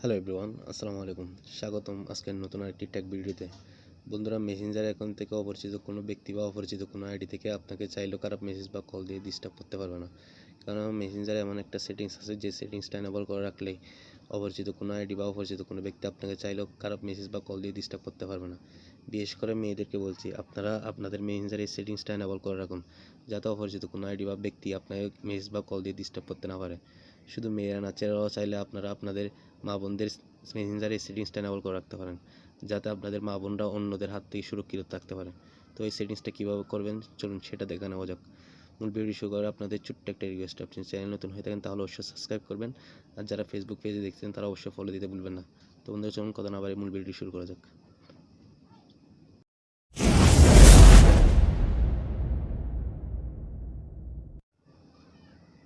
Hello everyone আসসালামু আলাইকুম। স্বাগতম আজকের নতুন আরেকটি ট্যাগ ভিডিওতে বন্ধুরা মেসেঞ্জার অ্যাকাউন্ট থেকে অপরিচিত কোনো ব্যক্তি বা অপরিচিত কোনো আইডি থেকে আপনাকে চাইলেও খারাপ মেসেজ বা কল দিয়ে ডিস্টার্ব করতে পারবে না। কারণ মেসেঞ্জারে এমন একটা সেটিংস আছে যে সেটিংসটা এনেবল করে রাখলে অপরিচিত কোনো আইডি বা অপরিচিত কোনো ব্যক্তি আপনাকে চাইলেও খারাপ মেসেজ বা কল দিয়ে ডিস্টার্ব করতে পারবে না। বিশেষ করে মেয়েদেরকে বলছি, আপনারা আপনাদের মেসেঞ্জারে এই সেটিংসটা এনেবল করে রাখুন, যাতে অপরিচিত কোনো আইডি বা ব্যক্তি আপনাকে মেসেজ বা কল দিয়ে ডিস্টার্ব করতে না পারে। শুধু মেয়েরা না, ছেলেরাও চাইলে আপনারা আপনাদের মা বোনদের মেসেঞ্জারে এই সেটিংসটা এনেবল করে রাখতে পারেন, যাতে আপনাদের মা বোনরা অন্যদের হাত থেকে সুরক্ষিত থাকতে পারে। তো এই সেটিংসটা কীভাবে করবেন, চলুন সেটা দেখে নেওয়া যাক। মূল ভিডিও শুরু করে আপনাদের ছোট্ট একটা রিকোয়েস্ট আপনি চ্যানেল নতুন হয়ে থাকেন, তাহলে অবশ্যই সাবস্ক্রাইব করবেন। আর যারা ফেসবুক পেজে দেখছেন, তারা অবশ্যই ফলো দিতে ভুলবেন না। তো বন্ধুরা, চলুন কথা না বাড়ি মূল ভিডিও শুরু করা যাক।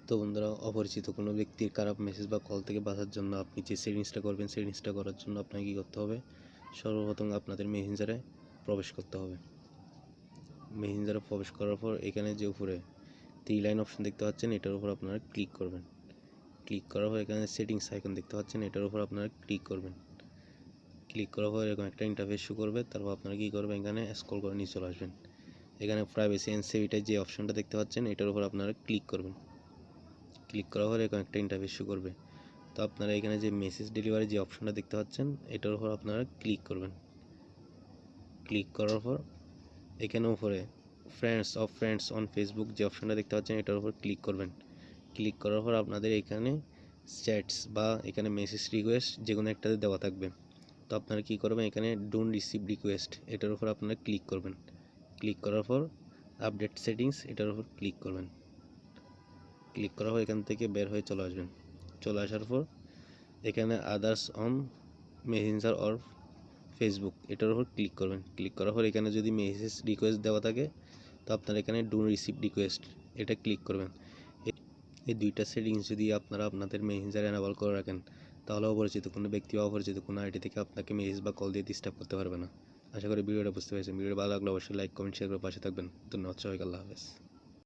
তো বন্ধুরা, অপরিচিত কোনো ব্যক্তির খারাপ মেসেজ বা কল থেকে বাঁচার জন্য আপনি যে সেটিংসটা করবেন সেটিংসটা করার জন্য আপনাকে কী করতে হবে? সর্বপ্রথম আপনাদের মেসেঞ্জারে প্রবেশ করতে হবে। মেসেঞ্জারে প্রবেশ করার পর এখানে যে উপরে থ্রি লাইন অপশন দেখতে পাচ্ছেন, এটার উপর আপনারা ক্লিক করবেন। ক্লিক করার পর এখানে সেটিংস আইকন দেখতে পাচ্ছেন, এটার উপর আপনারা ক্লিক করবেন। ক্লিক করার পর এরকম একটা ইন্টারফেস শো করবে, তারপর আপনারা কী করবেন, এখানে স্ক্রল করে নিয়ে চলে আসবেন। এখানে প্রাইভেসি অ্যান্ড সেভিটার যে অপশনটা দেখতে পাচ্ছেন, এটার উপর আপনারা ক্লিক করবেন। ক্লিক করার পর এরকম একটা ইন্টারফেস শো করবে। তো আপনারা এখানে যে মেসেজ ডেলিভারি যে অপশনটা দেখতে পাচ্ছেন, এটার উপর আপনারা ক্লিক করবেন। ক্লিক করার পর এখানে উপরে friends of friends on Facebook যে অপশনটা দেখতে পাচ্ছেন, এটার উপর ক্লিক করবেন। ক্লিক করার পর আপনাদের এখানে চ্যাটস বা এখানে মেসেজ রিকোয়েস্ট যে কোনো একটাতে দেওয়া থাকবে। তো আপনারা কী করবেন, এখানে ডোন্ট রিসিভ রিকোয়েস্ট এটার উপর আপনারা ক্লিক করবেন। ক্লিক করার পর আপডেট সেটিংস এটার উপর ক্লিক করবেন। ক্লিক করার পর এখান থেকে বের হয়ে চলে আসবেন। চলে আসার পর এখানে others on messenger or Facebook এটার উপর ক্লিক করবেন। ক্লিক করার পর এখানে যদি মেসেজ রিকোয়েস্ট দেওয়া থাকে, তো আপনার এখানে ডু রিসিভ রিকোয়েস্ট এটা ক্লিক করবেন। এই দুইটা সেটিংস যদি আপনারা আপনাদের মেসেঞ্জারে এনাবল করে রাখেন, তাহলে অপরিচিত কোনো ব্যক্তি বা অপরিচিত কোনো আইডি থেকে আপনাকে মেসেজ বা কল দিয়ে ডিস্টার্ব করতে পারবে না। আশা করি ভিডিওটা বুঝতে পেরেছেন। ভিডিও ভালো লাগলে অবশ্যই লাইক কমেন্ট শেয়ার করে পাশে থাকবেন। ধন্যবাদ সবাইকে, আল্লাহ হাফেজ।